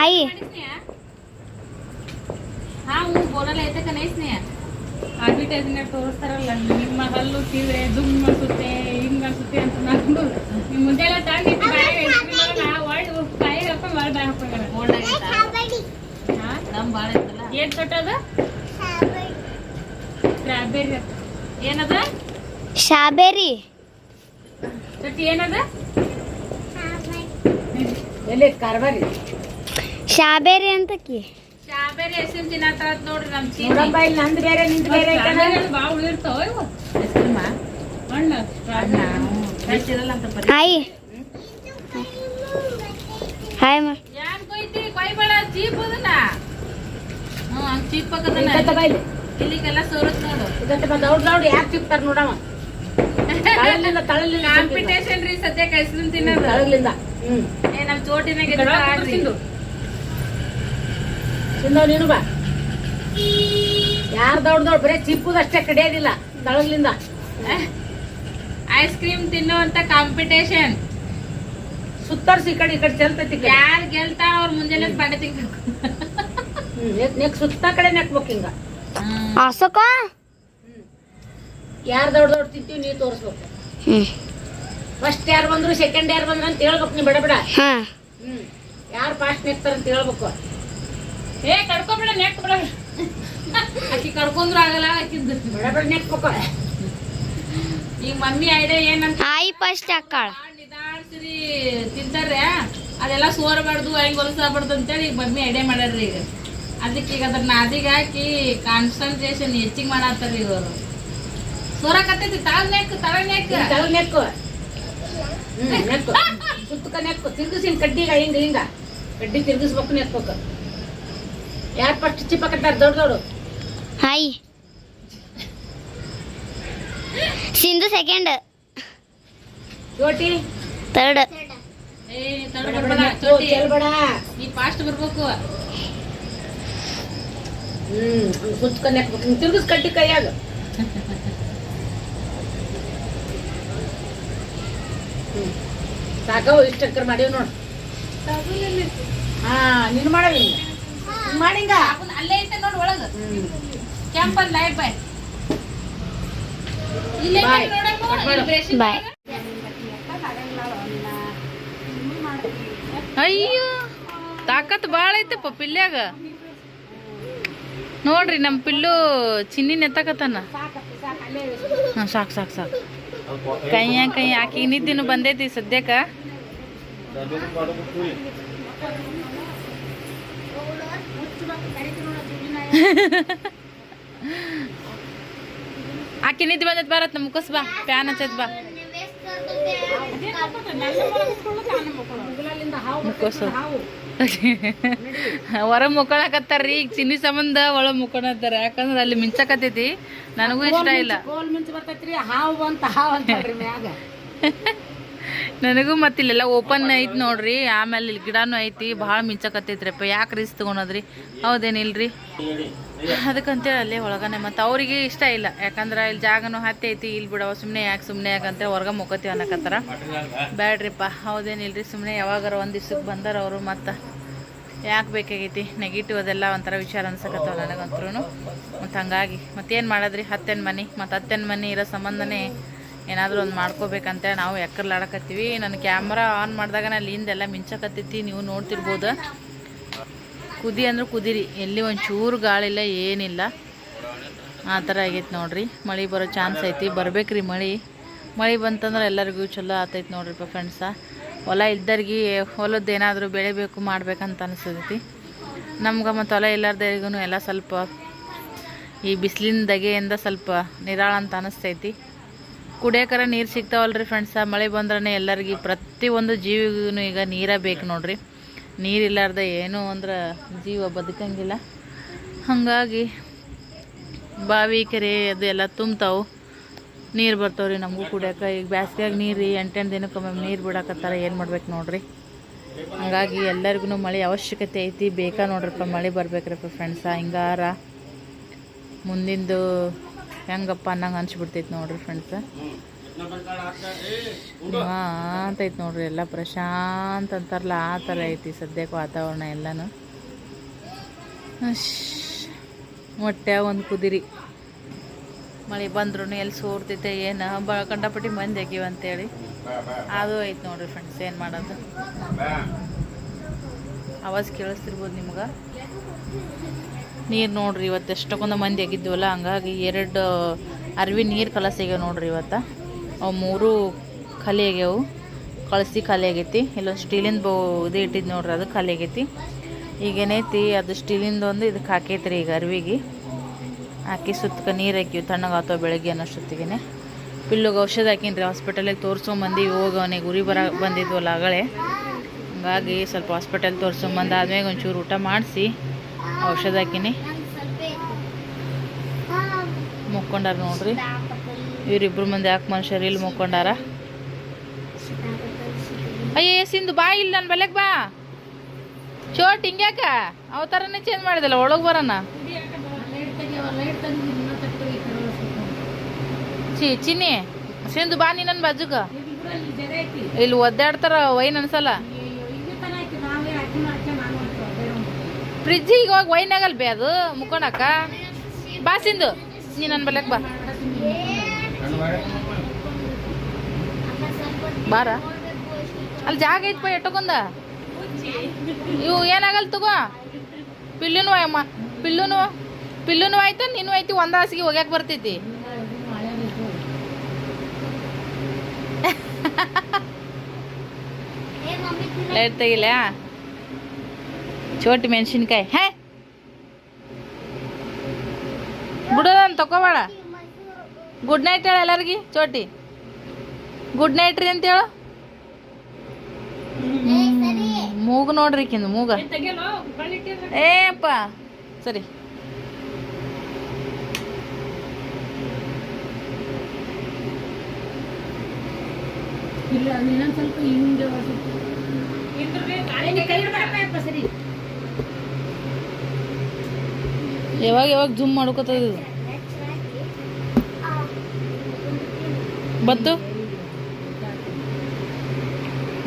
आई advertisement ತೋರಿಸ್ತಾರಲ್ಲ ನಿಮ್ಮ ಹಲ್ಲು ಸೀರೆ ಜುಮ್ ಅನ್ಸುತ್ತೆ ಹಿಂಗ್ ಅನ್ಸುತ್ತೆ ಅಂತ ನಾಕೊಂಡು ನಿಮ್ ಮುಂದೆಲ್ಲ ತಂದು ಬಾಯಿ ಹಾಕೊಂಡು ಬಾಳ ಬಾಯಿ ಹಾಕೊಂಡ್. ಏನ್ ತೊಟ್ಟದ ಸ್ಟ್ರಾಬೆರಿ. ಏನದ? ಸ್ಟ್ರಾಬೆರಿ. ಏನದ? ಎಲ್ಲಿ ಕಾರ್ಬಾರಿ ಶಾಬೇರಿ ಐಸ್ಕ್ರೀಮ್ ತಿನ್ನತ್ತಾರ ನೋಡ್ರಿ ನಮ್ಮ ಚೀನಿ. ಬಾಯಿ ಇಲ್ಲಿ ನಂದು ಬೇರೆ ನಿಂದು ಬೇರೆ ಐತಲ್ಲ. ಭಾಳ ಉಳಿರ್ತಾವ ಇವು. ಐಸ್ಕ್ರೀಮ ಹಣ್ಣು ಅಣ್ಣ ಫ್ರೆಶ್ ಇರಲ್ಲ ಅಂತ ಕಿ ಆಯಿ ಹಾಯ್ ಮಾ ಯಾನ್ ಕೊಯ್ತಿ? ಕೊಯ್ಬೇಡ ಚೀಪ್ ಅದನ್ನ. ಹ್ಞೂ ಹಂಗ್ ಚೀಪ್ ಇಲ್ಲಿಗೆಲ್ಲ ಸೋರತ್ ನೋಡು. ಯಾಕೆ ತಳಲಿಂದ ತಳಲಿಂದ ಕಾಂಪಿಟೇಷನ್ ರೀ ಸದ್ಯಕ್ಕೆ ಐಸ್ಕ್ರೀಮ್ ತಿನ್ನೋದು. ತಳಲಿಂದ ಹ್ಮ್. ಏ ನಮ್ ಚೋಟಿನಾಗ ಕಡ ಇದ್ರೆ ಆಡ್ರಿ. ನೀನು ಬಾ. ಯಾರು ದೌಡ್ ದೌಡ್ ಬರೀ ಚಿಪ್ಪದಷ್ಟೇ ಕಡಿಯೋದಿಲ್ಲ ತಳಗ್ಲಿಂದ ಐಸ್ ಕ್ರೀಮ್ ತಿನ್ನುವಂತ ಕಾಂಪಿಟೇಷನ್ ಸುತ್ತರ್ಸಿ ಈ ಕಡೆ ಈ ಕಡೆ ಚೆಲ್ತೈತಿ ಯಾರು ಗೆಲ್ತಾರ ಅವ್ರ ಮುಂಜಾನೆ ಬಾಂಡೆ ತಿನ್ಬೇಕು. ನೆಕ್- ಸುತ್ತ ಕಡೆ ನೆಕ್ಬೇಕು ಹಿಂಗ. ಆಸಕ ಯಾರು ದೊಡ್ಡ ದೌಡ್ ತಿಂತೀವಿ ನೀ ತೋರಿಸ್ಬೇಕು. ಫಸ್ಟ್ ಯಾರು ಬಂದ್ರು ಸೆಕೆಂಡ್ ಯಾರು ಬಂದ್ರು ಅಂತ ಹೇಳ್ಬೇಕು ನೀ ಬೇಡ ಹ್ಮ್. ಯಾರು ಫಾಸ್ಟ್ ನೆಕ್ತಾರ ಅಂತ ಹೇಳ್ಬೇಕು. ಏ ಕಡ್ಕೊಬೇಡ ನೆಕ್ ಬಿಡ. ಆಕಿ ಕಡ್ಕೊಂಡ್ರು ಆಗಲ್ಲ ಆಕಿದ್ದು ಬೇಡ ಬೇಡ ನೆಕ್ಬೇಕು ಈಗ ಮಮ್ಮಿ ಐಡಿಯಾ ಏನಂತ ಆಯಿ ಫಸ್ಟ್ ಹಾಕಾಳ ನಿಧಾನಿಸ್ರಿ. ತಿಂತಾರೆ ಅದೆಲ್ಲ ಸೋರಬಾರ್ದು ಹೆಂಗ್ ಅಂತ ಅಂತೇಳಿ ಈಗ ಮಮ್ಮಿ ಐಡಿಯಾ ಮಾಡ್ಯಾರ್ರಿ ಈಗ. ಅದಕ್ಕೆ ಈಗ ಅದ್ರ ನಾದಿಗೆ ಹಾಕಿ ಕಾನ್ಸಂಟ್ರೇಷನ್ ಹೆಚ್ಚಿಗೆ ಮಾಡತ್ತಾರ ಇವರು. ಸೋರಕತ್ತೈತಿ ತಳಗ್ ನೆಕ್ ತಳಗ್ ನೆಕ್ ನೆಕ್ಕು ಸುತ್ತಕ ನೆಕ್ಕು ತಿರ್ಗಿಸಿ ಕಡ್ಡಿ ಕಡ್ಡಿಗ ಹಿಂಗ ಹಿಂಗ. ಕಡ್ಡಿ ತಿರ್ಗಿಸ್ಬೇಕು ನೆಕ್ಬೇಕು ಯಾರು ಫಸ್ಟ್ ಚಿಪ್ಪಕತ್ತಾರ ದೊಡ್ಡ ದೊಡ್ಡ. ಹಾಯ್. ಸಿಂಧು ಸೆಕೆಂಡ್ ಚೋಟಿ. ತರ್ಡ್ ಏ ಬರ್ಬೇಡ ಚೋಟಿ. ನೀ ಫಾಸ್ಟ್ ಬರ್ಬೇಕು. ಹ್ಮ್ ಕುತ್ಕೊಂಡ್ ನೆಕ್ಬೇಕು ಹಿಂಗ್ ತಿರ್ಗಿಸ್ ಕಡ್ಡಿ ಕೈಯಾಗ. ಹ್ಮ್. ಇಷ್ಟು ಇಷ್ಟಕ್ಕರ್ ಮಾಡೀವಿ ನೋಡು. ಹಾ ನೀನು ಮಾಡವಿ ಮಾಡಿಂಗ ಅಲ್ಲೇ ಐತೆ ನೋಡಿ ಒಳಗ. ಹ್ಮ್. ಕೆಂಪನ್ ಲೈಟ್ ಬಾಯ್ ಬಾಯ್ ಅಯ್ಯೋ ತಾಕತ್ ಭಾಳ ಐತಪ್ಪ ಪಿಲ್ಯಾಗ. ನೋಡ್ರಿ ನಮ್ಮ ಪಿಲ್ಲು ಚಿನ್ನಿ ನೆತ್ತಕತ್ತಾನ. ಹಾಂ ಸಾಕು ಸಾಕು ಸಾಕು. ಕೈಯ ಕೈ ಆಕಿ ನಿದ್ದಿನ ಬಂದೈತಿ ಸದ್ಯಕ್ಕ. ಆಕಿ ನಿದ್ದೆ ಬಂದೈತಿ ಬರತ್ ನಮ್ ಬಾ ಪ್ಯಾನ್ ಹಚ್ಚೈತ್ ಬಾ. ಹೊರ ಮುಕ್ಕೊಳಕತ್ತಾರ್ರಿ ಈಗ ಚಿನ್ನಿ ಸಂಬಂಧ ಒಳ ಮುಕ್ಕೊಳತ್ತಾರ ಯಾಕಂದ್ರೆ ಅಲ್ಲಿ ಮಿಂಚಕತ್ತೈತಿ. ನನಗೂ ಇಷ್ಟ ಇಲ್ಲ. ನನಗೂ ಮತ್ತೆ ಇಲ್ಲೆಲ್ಲ ಓಪನ್ ಐತಿ ನೋಡ್ರಿ. ಆಮೇಲೆ ಇಲ್ಲಿ ಗಿಡನೂ ಐತಿ. ಭಾಳ ಮಿಂಚಕತ್ತೈತ್ರಿಪ್ಪ. ಯಾಕೆ ರೀಸ್ ತಗೊಳೋದ್ರಿ ಹೌದೇನಿಲ್ರಿ? ಅದಕ್ಕಂತೇಳಿ ಅಲ್ಲೇ ಒಳಗನೆ, ಮತ್ತೆ ಅವರಿಗೆ ಇಷ್ಟ ಇಲ್ಲ. ಯಾಕಂದ್ರೆ ಇಲ್ಲಿ ಜಾಗನೂ ಹತ್ತಿ ಐತಿ ಇಲ್ಲಿ ಬಿಡವ ಸುಮ್ಮನೆ ಯಾಕೆ ಸುಮ್ಮನೆ ಯಾಕಂತೇಳಿ ಹೊರಗೆ ಮುಕ್ಕತ್ತೀವಿ ಅನ್ನಕತ್ತಾರ. ಬ್ಯಾಡ್ರಿಪ್ಪ, ಹೌದೇನಿಲ್ರಿ ಸುಮ್ಮನೆ ಯಾವಾಗಾರ ಒಂದು ದಿವ್ಸಕ್ಕೆ ಬಂದಾರ ಅವರು, ಮತ್ತು ಯಾಕೆ ಬೇಕಾಗೈತಿ? ನೆಗೆಟಿವ್ ಅದೆಲ್ಲ ಒಂಥರ ವಿಚಾರ ಅನ್ಸಕತ್ತವ ನನಗಂತ್ರೂ ಮತ್ತು ಹಂಗಾಗಿ ಮತ್ತೇನು ಮಾಡೋದ್ರಿ? ಹತ್ತೆನ ಮನೆ, ಮತ್ತು ಹತ್ತೆನ ಮನೆ ಇರೋ ಸಂಬಂಧನೇ ಏನಾದರೂ ಒಂದು ಮಾಡ್ಕೋಬೇಕಂತ ನಾವು ಎಕ್ಕರ್ಲಾಡಕತ್ತೀವಿ. ನನ್ನ ಕ್ಯಾಮ್ರಾ ಆನ್ ಮಾಡಿದಾಗ ಅಲ್ಲಿ ಹಿಂದೆಲ್ಲ ಮಿಂಚಕತ್ತೈತಿ, ನೀವು ನೋಡ್ತಿರ್ಬೋದು. ಕುದಿ ಅಂದ್ರೆ ಕುದಿರಿ. ಎಲ್ಲಿ ಒಂದು ಚೂರು ಗಾಳಿ ಇಲ್ಲ ಏನಿಲ್ಲ. ಆ ಥರ ಆಗೈತೆ ನೋಡ್ರಿ. ಮಳೆ ಬರೋ ಚಾನ್ಸ್ ಐತಿ. ಬರ್ಬೇಕ್ರಿ ಮಳೆ. ಮಳೆ ಬಂತಂದ್ರೆ ಎಲ್ಲರಿಗೂ ಚಲೋ ಆತೈತಿ ನೋಡ್ರಿಪ್ಪ ಫ್ರೆಂಡ್ಸ ಹೊಲ ಇದ್ದರಿಗೆ ಹೊಲದ್ದು ಏನಾದರೂ ಬೆಳಿಬೇಕು, ಮಾಡ್ಬೇಕಂತ ಅನಿಸ್ತೈತಿ. ನಮ್ಗೆ ಮತ್ತು ಹೊಲ ಇಲ್ಲಾರ್ದರಿಗೂ ಎಲ್ಲ ಸ್ವಲ್ಪ ಈ ಬಿಸಿಲಿನ ದಗೆಯಿಂದ ಸ್ವಲ್ಪ ನಿರಾಳ ಅಂತ ಅನಿಸ್ತೈತಿ. ಕುಡಿಯೋಕರ ನೀರು ಸಿಗ್ತಾವಲ್ರಿ ಫ್ರೆಂಡ್ಸ ಮಳೆ ಬಂದ್ರೆ ಎಲ್ಲರಿಗೆ ಪ್ರತಿಯೊಂದು ಜೀವಿಗೂ ಈಗ ನೀರೇ ಬೇಕು ನೋಡ್ರಿ. ನೀರು ಏನು ಅಂದ್ರೆ ಜೀವ ಬದುಕಂಗಿಲ್ಲ. ಹಾಗಾಗಿ ಬಾವಿ, ಕೆರೆ ಅದು ಎಲ್ಲ ತುಂಬ್ತಾವು. ನೀರು ಬರ್ತಾವ್ರಿ ನಮಗೂ ಕುಡಿಯೋಕೆ. ಈಗ ಬ್ಯಾಸ್ಗ್ಯಾಗ ನೀರು ರೀ, ಎಂಟೆಂಟು ದಿನಕ್ಕೊಮ್ಮೆ ನೀರು ಬಿಡಕತ್ತಾರ, ಏನು ಮಾಡ್ಬೇಕು ನೋಡ್ರಿ. ಹಂಗಾಗಿ ಎಲ್ಲರಿಗೂ ಮಳೆ ಅವಶ್ಯಕತೆ ಐತಿ. ಬೇಕಾ ನೋಡ್ರಪ್ಪ ಮಳೆ ಬರ್ಬೇಕ್ರಪ್ಪ ಫ್ರೆಂಡ್ಸ ಹಿಂಗಾರ ಮುಂದಿಂದು ಹೆಂಗಪ್ಪ ಅನ್ನಂಗೆ ಅನ್ಸ್ಬಿಡ್ತೈತಿ ನೋಡ್ರಿ ಫ್ರೆಂಡ್ಸ ಅಂತ ಐತಿ ನೋಡ್ರಿ ಎಲ್ಲ ಪ್ರಶಾಂತ ಅಂತಾರಲ್ಲ, ಆ ಥರ ಐತಿ ಸದ್ಯಕ್ಕೆ ವಾತಾವರಣ ಎಲ್ಲನೂ. ಮೊಟ್ಟೆ ಒಂದು ಕುದಿರಿ. ಮಳೆ ಬಂದ್ರು ಎಲ್ಲಿ ಸೋರ್ತೈತೆ, ಏನು, ಬ ಕಂಡಪಟ್ಟಿ ಮಂದಿ ಆಗಿವ ಅಂತೇಳಿ. ಅದು ಐತಿ ನೋಡ್ರಿ ಫ್ರೆಂಡ್ಸ್ ಏನು ಮಾಡೋದು. ಆವಾಜ್ ಕೇಳಿಸ್ತಿರ್ಬೋದು ನಿಮ್ಗೆ? ನೀರು ನೋಡ್ರಿ ಇವತ್ತು ಎಷ್ಟೊಂದು ಮಂದಿ ಆಗಿದ್ವಲ್ಲ ಹಂಗಾಗಿ ಎರಡು ಅರ್ವಿ ನೀರು ಕಲಸಿಗೆ ನೋಡ್ರಿ ಇವತ್ತು. ಅವು ಮೂರು ಖಾಲಿ ಆಗ್ಯಾವು. ಕಳಿಸಿ ಖಾಲಿ ಆಗೈತಿ. ಇಲ್ಲೊಂದು ಸ್ಟೀಲಿಂದ ಬೋ ಇದು ಇಟ್ಟಿದ್ದು ನೋಡ್ರಿ ಅದು ಖಾಲಿ ಆಗೈತಿ. ಈಗೇನೈತಿ ಅದು ಸ್ಟೀಲಿಂದ ಒಂದು ಇದಕ್ಕೆ ಹಾಕೈತ್ರಿ ಈಗ ಅರ್ವಿಗೆ. ಹಾಕಿ ಸುತ್ತಕ ನೀರು ಹಾಕಿವಿ ತಣ್ಣಗಾತೋ ಬೆಳಗ್ಗೆ ಅನ್ನೋಷ್ಟೊತ್ತಿಗೆ ಪಿಲ್ಲುಗೆ ಔಷಧ ಹಾಕಿನ್ರಿ ಹಾಸ್ಪಿಟಲಿಗೆ ತೋರಿಸ್ಕೊಂಬಂದು, ಹೋಗಿ ಅವನಿಗೆ ಉರಿ ಬರ ಬಂದಿದ್ವಲ್ಲ ಆಗಳೆ ಹಂಗಾಗಿ ಸ್ವಲ್ಪ ಹಾಸ್ಪಿಟಲ್ ತೋರಿಸ್ಕೊಂಬಂದು ಆದ್ಮೇಲೆ ಒಂಚೂರು ಊಟ ಮಾಡಿಸಿ, ಔಷಧ ಹಾಕಿನಿ. ಮುಕ್ಕೊಂಡಾರ ನೋಡ್ರಿ. ಇವರಿಬ್ರು ಮಂದಿ ಯಾಕೆ ಮನುಷ್ಯರು ಇಲ್ಲಿ ಮುಕ್ಕೊಂಡಾರ? ಅಯ್ಯ ಸಿಂಧು, ಬಾ ಇಲ್ಲಿ ನನ್ನ ಬಲೆಗೆ ಬಾ. ಚೋಟ್, ಹಿಂಗ್ಯಾಕ? ಅವ ಥರನೇ ಚೇಂಜ್ ಮಾಡಿದಲ್ಲ, ಒಳಗೆ ಬರೋಣ ಚಿ ಚಿನ್ನಿ, ಸಿಂಧು, ಬಾ ನೀ ನನ್ನ ಬಾಜುಗ. ಇಲ್ಲಿ ಒದ್ದಾಡ್ತಾರ ವೈನ್ ಅನ್ಸಲ್ಲ? ಫ್ರಿಜ್ಜಿಗೆ ಹೋಗಿ ವೈನ್ ಆಗಲ್ ಬೇ ಅದು ಮುಕ್ಕೊಂಡಕ್ಕ ಬಾ, ಸಿಂಧು, ನೀ ನನ್ನ ಬಾ. ಬಾರ? ಅಲ್ಲಿ ಜಾಗ ಐತ್ಪ ಎಟ್ಟಕೊಂದ ಇವು ಏನಾಗಲ್ಲ ತಗೋ? ಪಿಲ್ಲುನು ಅಮ್ಮ ಪಿಲ್ಲುನು ಪಿಲ್ಲುನು ಆಯ್ತು, ನೀನು ಐತಿ ಒಂದ ಹಾಸಿಗೆ ಹೋಗ್ಯಾಕ ಬರ್ತೈತಿ. ಲೈಟ್ ತೆಗಿಲ? ಚೋಟಿ ಮೆಣಸಿನ್ಕಾಯಿ. ಹೇ? ಬಿಡೋದನ್ ತಕೋಬೇಡ ಗುಡ್ ನೈಟ್ ಹೇಳ ಎಲ್ಲರಿಗೆ ಚೋಟಿ. ಗುಡ್ ನೈಟ್ ರೀ ಅಂತ ಹೇಳು. ಮೂಗು ನೋಡ್ರಿ ಕಿಂದ ಮೂಗ. ಏಪ್ಪ ಸರಿ. ಇಲ್ಲ ಇನ್ನೊಂದು ಸ್ವಲ್ಪ ಹಿಂಗೆ. ಸರಿ. ಯಾವಾಗ ಯಾವಾಗ ಜೂಮ್ ಮಾಡ್ಕೋತದ ಬತ್ತು?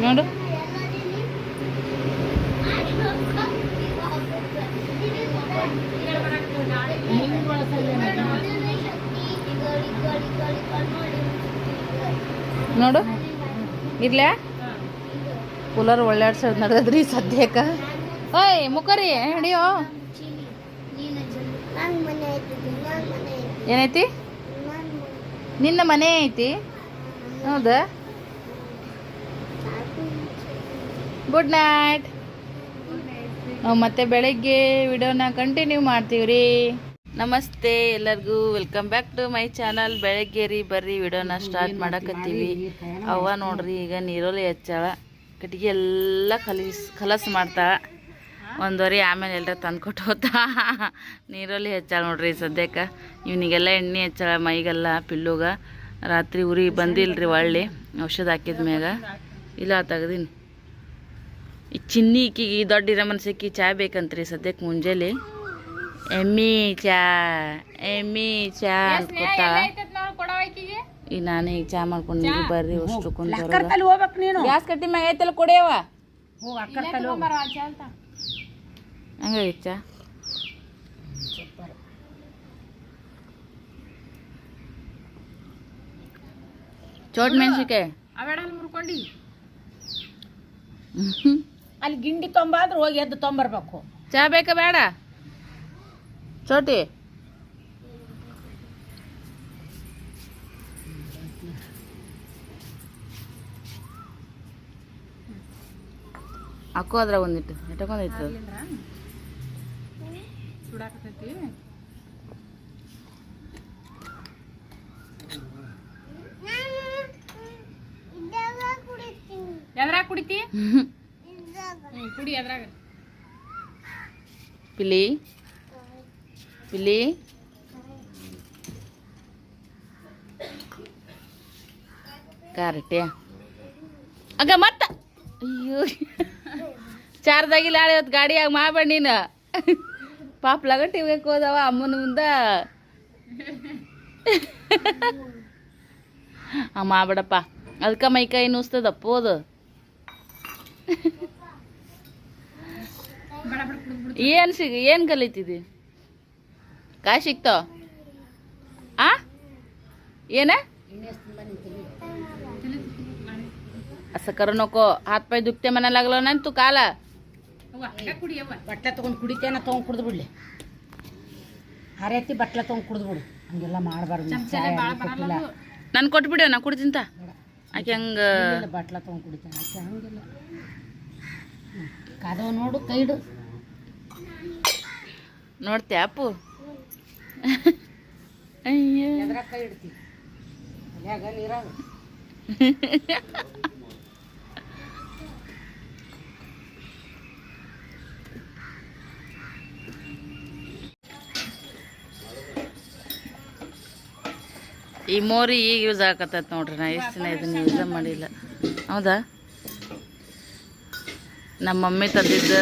ನೋಡು. ನೋಡು. ಇರ್ಲ್ಯಾ ಕೂಲರ್ ಒಳ್ಳೆ ಆಡ್ಸೋದು ನಡೆದ್ರಿ ಸದ್ಯಕ್ಕ. ಓಯ್ ಮುಖರಿ ಹಿಡಿಯೋ. ಏನೈತಿ? ನಿನ್ನ ಮನೆ ಐತಿ? ಹೌದ? ಗುಡ್ ನೈಟ್ ಮತ್ತೆ ಬೆಳಗ್ಗೆ ವಿಡಿಯೋನ ಕಂಟಿನ್ಯೂ ಮಾಡ್ತೀವಿ ರೀ ನಮಸ್ತೆ ಎಲ್ಲರಿಗೂ welcome back to my channel ಬೆಳಗ್ಗೆ ರೀ ಬರ್ರಿ ವಿಡಿಯೋನ ಸ್ಟಾರ್ಟ್ ಮಾಡಕತ್ತೀವಿ. ಅವ್ವ ನೋಡ್ರಿ ಈಗ ನೀರೋಲಿ ಹೆಚ್ಚಾಳ. ಕಟ್ಟಿಗೆ ಎಲ್ಲ ಕಲಿಸ್ ಕಲಸ್ ಮಾಡ್ತಾಳ. ಒಂದವರೆ ಆಮೇಲೆ ಎಲ್ಲರ ತಂದ್ಕೊಟ್ಟು ಹೋತಾ. ನೀರಲ್ಲಿ ಹೆಚ್ಚಾಳ ನೋಡ್ರಿ ಸದ್ಯಕ್ಕೆ. ಇವನಿಗೆಲ್ಲ ಎಣ್ಣೆ ಹೆಚ್ಚಾಳ ಮೈಗೆಲ್ಲ ಪಿಲ್ಲುಗ. ರಾತ್ರಿ ಉರಿ ಬಂದಿಲ್ರಿ ಒಳ್ಳೆ. ಔಷಧ ಹಾಕಿದ ಮ್ಯಾಗ. ಇಲ್ಲ ತೆಗ್ದೀನಿ. ಈ ಚಿನ್ನಿ ಈಕಿಗೆ ದೊಡ್ಡ ಇರೋ ಮನ್ಸಕ್ಕಿ ಚಾ ಬೇಕಂತ್ರಿ ಸದ್ಯಕ್ಕೆ ಮುಂಜಾನೆ. ಎಮ್ಮಿ ಚಾ ಎಮ್ಮಿ ಚಾ ಅಂತ ಕೂತಾಳ ಈ ನಾನು ಈಗ ಚಾ ಮಾಡ್ಕೊಂಡು ಬರ್ರಿ ಅಷ್ಟು ಗ್ಯಾಸ್ ಕಟ್ಟಿ ಮ್ಯಾಗ ಐತಲ್ಲ ಕೊಡೆಯವ ಹೋಗಿ ಅಕ್ಕರ್ತಲ್ಲಿ ಹೋಗು ಹಂಗಾಗೈತ್ ಚಾ ಚೋಟ್ ಮೆಣಸಿಕಾಯಿ ಮುರ್ಕೊಂಡಿ ಅಲ್ಲಿ ಗಿಂಡಿ ತೊಂಬಾದ್ರೆ ಹೋಗಿ ಎದ್ದು ತೊಂಬರ್ಬೇಕು. ಚಾ ಬೇಕಾ ಬೇಡ? ಚೋಟಿ. ಹಾಕೋ ಅದ್ರಾಗ ಒಂದಿಟ್ಟು. ಇಟ್ಟಕೊಂಡೈತು ಸುಡಾಕತೈತಿ ಎದ್ರಾಗ ಕುಡಿತಿ? ಕುಡಿ ಎದ್ರಾಗ. ಪಿಲಿ ಪಿಲಿ ಕಾರಟ್ಯ ಆಗ ಮತ್ತ. ಅಯ್ಯೋ. ಚಾರ್ದಾಗಿಲ್ಲ ಇವತ್ತು ಗಾಡಿಯಾಗ ಮಾಡ್ಬೇಡ ನೀನು. ಪಾಪ ಲಗಟ್ಟಿ ಹೋಗಕ್ಕೆ ಹೋದವ ಅಮ್ಮನ ಮುಂದ ಆ ಮಾಡ್ಬೇಡಪ್ಪ ಅದಕ್ಕೆ ಮೈ ಕೈ ನುಸ್ತದಪ್ಪ ಅದು ಬಡ ಬಡ ಕುಡ್ದು ಬಿಡು ಏನು ಸಿಗ ಏನು ಕಲಿತಿದಿ ಕಾಯ್ ಸಿಗ್ತಾವ ಆ ಏನ असं करू नको हात पाय दुखते म्हणा लागलो ना तू काल ಬಟ್ಲೆ ತೊಗೊಂಡು ಕುಡಿತೇನ ತೊಗೊಂಡು ಕುಡ್ದು ಬಿಡ್ಲಿ. ಹರೇತಿ ಬಟ್ಲೆ ತೊಗೊಂಡು ಕುಡ್ದು ಬಿಡು. ಹಂಗೆಲ್ಲ ಮಾಡಬಾರ್ದು ನಾನು ಕೊಟ್ಬಿಡು ನಾ ಕುಡಿದಿಂತ ಆಕೆ ಹಂಗ ಬಟ್ಲ ತೊಗೊಂಡು ಕುಡಿತೇನೆ. ಆಕೆ ಹಂಗಿಲ್ಲ. ಕಾದವ ನೋಡು ಕೈಡು. ನೋಡ್ತೆ ಅಪ್ಪು? ಅಯ್ಯ. ಕೈ ಇಡ್ತಿ? ನೀರಾಗ? ಈ ಮೋರಿ ಈಗ ಯೂಸ್ ಆಗತ್ತೈತೆ ನೋಡ್ರಿ ನಾ ಎಷ್ಟು ದಿನ ಇದನ್ನ ಯೂಸ್ ಮಾಡಿಲ್ಲ. ಹೌದಾ? ನಮ್ಮ ಮಮ್ಮಿ ತಂದಿದ್ದು.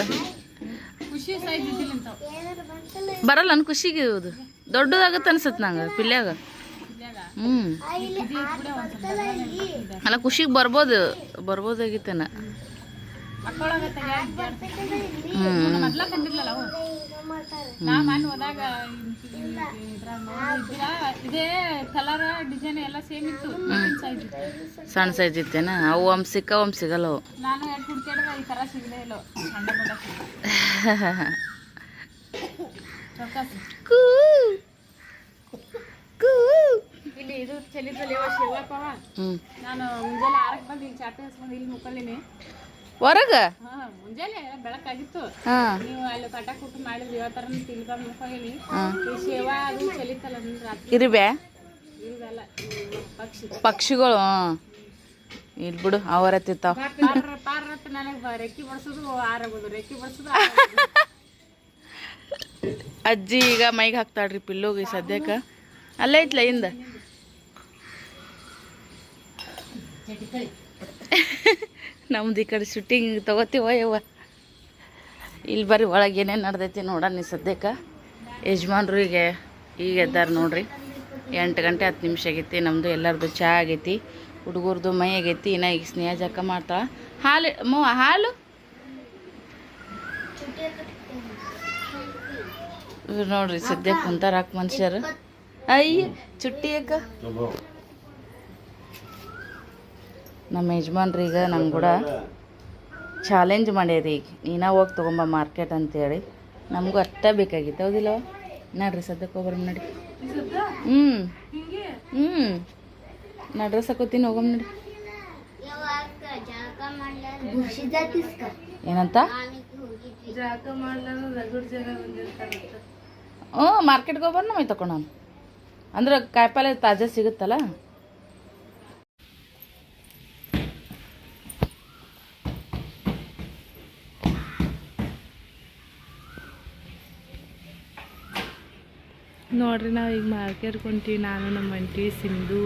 ಬರಲ್ಲ, ನನ್ ಖುಷಿಗೆ ಇದು ದೊಡ್ಡದಾಗತ್ತೆ ಅನ್ಸತ್ ನಂಗೆ ಪಿಲ್ಯಾಗ ಹ್ಞೂ ಅಲ್ಲ, ಖುಷಿಗೆ ಬರ್ಬೋದು. ಬರ್ಬೋದಾಗಿತ್ತೇನ. ಹ್ಞೂ ನಾ ಹೋದಾಗ ಇದೇ ಕಲರ್ ಡಿಸೈನ್ ಎಲ್ಲ ಸೇಮ್ ಇತ್ತು. ಸಣ್ಣ ಸೈಜ್ ಇತ್ತೇನ? ಅವು ಒಮ್ಮೆ ಸಿಕ್ಕ ಒಮ್ಮೆ ಸಿಗಲ್ಲ ಅವು. ನಾನು ಎರಡು ಈ ಥರ ಸಿಗಲೇ ಇಲ್ಲ. ಸಣ್ಣ ಇದು ನಾನು ಮುಂಜಾನೆ ಆರಕ್ಕೆ ಬಂದು ಇಲ್ಲಿ ಚಾಪೆ ಇಲ್ಲಿ ಮುಕ್ಕಲಿನಿ ಹೊರಗ? ಮುಂಜಾನೆ ಬೆಳಕಾಗಿತ್ತು. ನೀವು ಅಲ್ಲಿ ತಟ ಕುಟ್ಟು ಮಾಡಿದ್ರಿ ಯಾವ ತರ ತಿಳ್ಕೊಂಡು ಮುಖಾಗಿನಿ ಈ ಸೇವಾ ಅದು ಚಲಿತಲ್ಲ ರಾತ್ರಿ. ಇರಿಬ್ಯಾ ಇವೆಲ್ಲ ಪಕ್ಷಿ. ಪಕ್ಷಿಗಳು ಇಲ್ಲಿ ಬಿಡು ಅವರ ತಿಂತಾವ. ಪಾರ ನನಗೆ ರೆಕ್ಕಿ ಬಡ್ಸೋದು ಆರಾಗೋದು ರೆಕ್ಕಿ ಬಡ್ಸೋದು ಅಜ್ಜಿ ಈಗ ಮೈಗೆ ಹಾಕ್ತಾಳ್ರಿ ಪಿಲ್ಲೋಗಿ ಸದ್ಯಕ್ಕೆ. ಅಲ್ಲೇ ಐತ್ಲ ಹಿಂದ? ನಮ್ದು ಈ ಕಡೆ ಶೂಟಿಂಗ್ ತಗೋತೀವ ಯವ್ವ? ಇಲ್ಲಿ ಬರ್ರಿ ಒಳಗೆ ಏನೇನು ನಡ್ದೈತಿ ನೋಡೋಣ ಸದ್ಯಕ್ಕೆ. ಯಜಮಾನ್ರು ಈಗ ಈಗ ಎದ್ದಾರ ನೋಡ್ರಿ. ಎಂಟು ಗಂಟೆ ಹತ್ತು ನಿಮಿಷ ಆಗೈತಿ ನಮ್ಮದು ಎಲ್ಲರದು ಚಹಾ ಆಗೈತಿ, ಹುಡುಗರ್ದು ಮೈ ಆಗೈತಿ, ಇನ್ನ ಈಗ ಸ್ನೇಹ ಜಕ್ಕ ಮಾಡ್ತಾಳ. ಹಾಲು, ಮೋ, ಹಾಲು? ನೋಡ್ರಿ ಸದ್ಯಕ್ಕೆ ಕುಂತಾರ ಹಾಕ್ ಮನುಷ್ಯರು. ಅಯ್ಯ, ಚುಟ್ಟಿ ಯಾಕ ನಮ್ಮ ಯಜಮಾನ್ರೀಗ ನಂಗೆ ಕೂಡ ಚಾಲೆಂಜ್ ಮಾಡ್ಯಾರ ಈಗ. ನೀನ ಹೋಗಿ ತೊಗೊಂಬ ಮಾರ್ಕೆಟ್ ಅಂತೇಳಿ. ನಮಗೂ ಅಷ್ಟೇ ಬೇಕಾಗಿತ್ತು. ಹೌದಿಲ್ಲ? ನಡ್ರಿ, ಸದ್ಯಕ್ಕೆ ಹೋಗ್ಬರ್ ನಡಿ ಹ್ಞೂ ಹ್ಞೂ ನಾ ಡ್ರೆಸ್ ಹಾಕೋತೀನಿ ಹೋಗಮ್ ನಡಿ ಏನಂತ? ಹ್ಞೂ ಮಾರ್ಕೆಟ್ಗೆ ಹೋಗ್ಬಾರ ನಮಗೆ ತಗೊಂಡು ಅಂದ್ರೆ ಕಾಯಿಪಲ್ಲೆ ತಾಜಾ ಸಿಗುತ್ತಲ್ಲ? ನೋಡ್ರಿ ನಾವು ಈಗ ಮಾರ್ಕೆಟ್ಗೆ ಹೊಂಟೀವಿ ನಾನು ನಮ್ಮ ಅಂಟಿ ಸಿಂಧು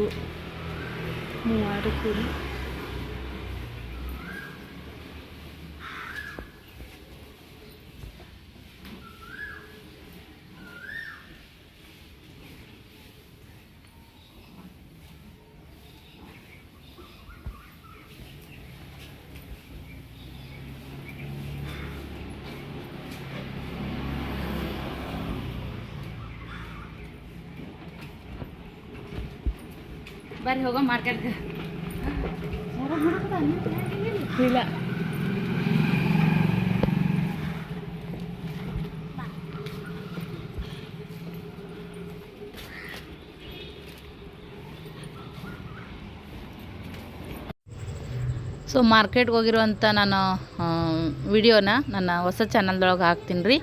ಮೂವಾರು ಕೂಡಿ. ಬರ್ರಿ ಹೋಗೋ ಮಾರ್ಕೆಟ್ಗೆ ಇಲ್ಲ. ಸೊ ಮಾರ್ಕೆಟ್ಗೆ ಹೋಗಿರುವಂಥ ನಾನು ವಿಡಿಯೋನ ನನ್ನ ಹೊಸ ಚಾನಲ್ದೊಳಗೆ ಹಾಕ್ತೀನಿ ರೀ.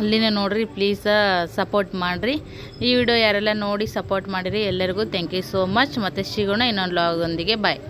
ಅಲ್ಲಿನೇ ನೋಡಿರಿ ಪ್ಲೀಸ ಸಪೋರ್ಟ್ ಮಾಡಿರಿ. ಈ ವಿಡಿಯೋ ಯಾರೆಲ್ಲ ನೋಡಿ ಸಪೋರ್ಟ್ ಮಾಡಿರಿ, ಎಲ್ಲರಿಗೂ ಥ್ಯಾಂಕ್ ಯು ಸೋ ಮಚ್ ಮತ್ತು ಸಿಗೋಣ ಇನ್ನೊಂದು ಲಾಗೊಂದಿಗೆ ಬಾಯ್